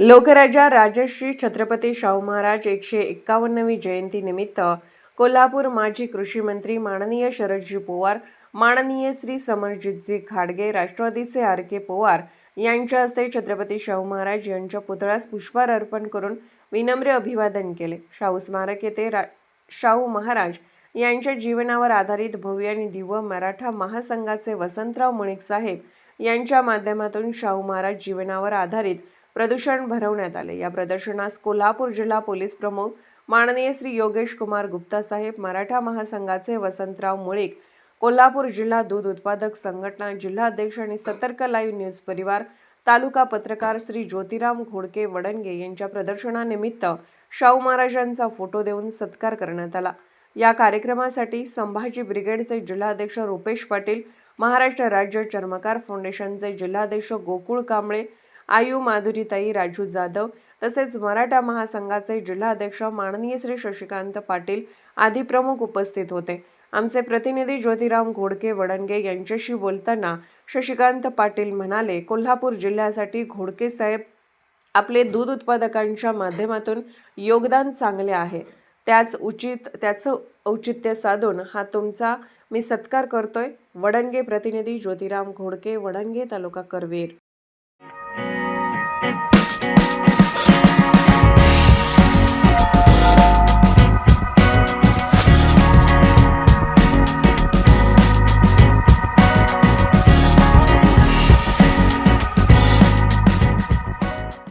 लोकराजा राजश्री छत्रपती शाहू महाराज एकशे एक्कावन्नवी जयंतीनिमित्त कोल्हापूर माजी कृषी मंत्री माननीय शरदजी पवार माननीय श्री समरजितजी खाडगे राष्ट्रवादीचे आर के पवार यांच्या हस्ते छत्रपती शाहू महाराज यांच्या पुतळ्यास पुष्पहार अर्पण करून विनम्र अभिवादन केले. शाहू स्मारक येथे रा शाहू महाराज यांच्या जीवनावर आधारित भव्य आणि दिव्य मराठा महासंघाचे वसंतराव मुणिक साहेब यांच्या माध्यमातून शाहू महाराज जीवनावर आधारित प्रदूषण भरवण्यात आले. या प्रदर्शनास कोल्हापूर जिल्हा पोलीस प्रमुख माननीय श्री योगेश कुमार गुप्ता साहेब मराठा महासंघाचे वसंतराव मुळीक कोल्हापूर जिल्हा दूध उत्पादक संघटना जिल्हाध्यक्ष आणि सतर्क लाईव्ह न्यूज परिवार तालुका पत्रकार श्री ज्योतिराम घोडके वडणगे यांच्या प्रदर्शनानिमित्त शाहू महाराजांचा फोटो देऊन सत्कार करण्यात आला. या कार्यक्रमासाठी संभाजी ब्रिगेडचे जिल्हाध्यक्ष रुपेश पाटील महाराष्ट्र राज्य चर्मकार फाउंडेशनचे जिल्हाध्यक्ष गोकुळ कांबळे आयु माधुरीताई राजू जाधव तसेच मराठा महासंघाचे जिल्हाध्यक्ष माननीय श्री शशिकांत पाटील आदी प्रमुख उपस्थित होते. आमचे प्रतिनिधी ज्योतिराम घोडके वडणगे यांच्याशी बोलताना शशिकांत पाटील म्हणाले कोल्हापूर जिल्ह्यासाठी घोडके साहेब आपले दूध उत्पादकांच्या माध्यमातून योगदान चांगले आहे. त्याच उचित त्याचं औचित्य साधून हा तुमचा मी सत्कार करतोय. वडणगे प्रतिनिधी ज्योतिराम घोडके वडणगे तालुका करवीर. Thank you.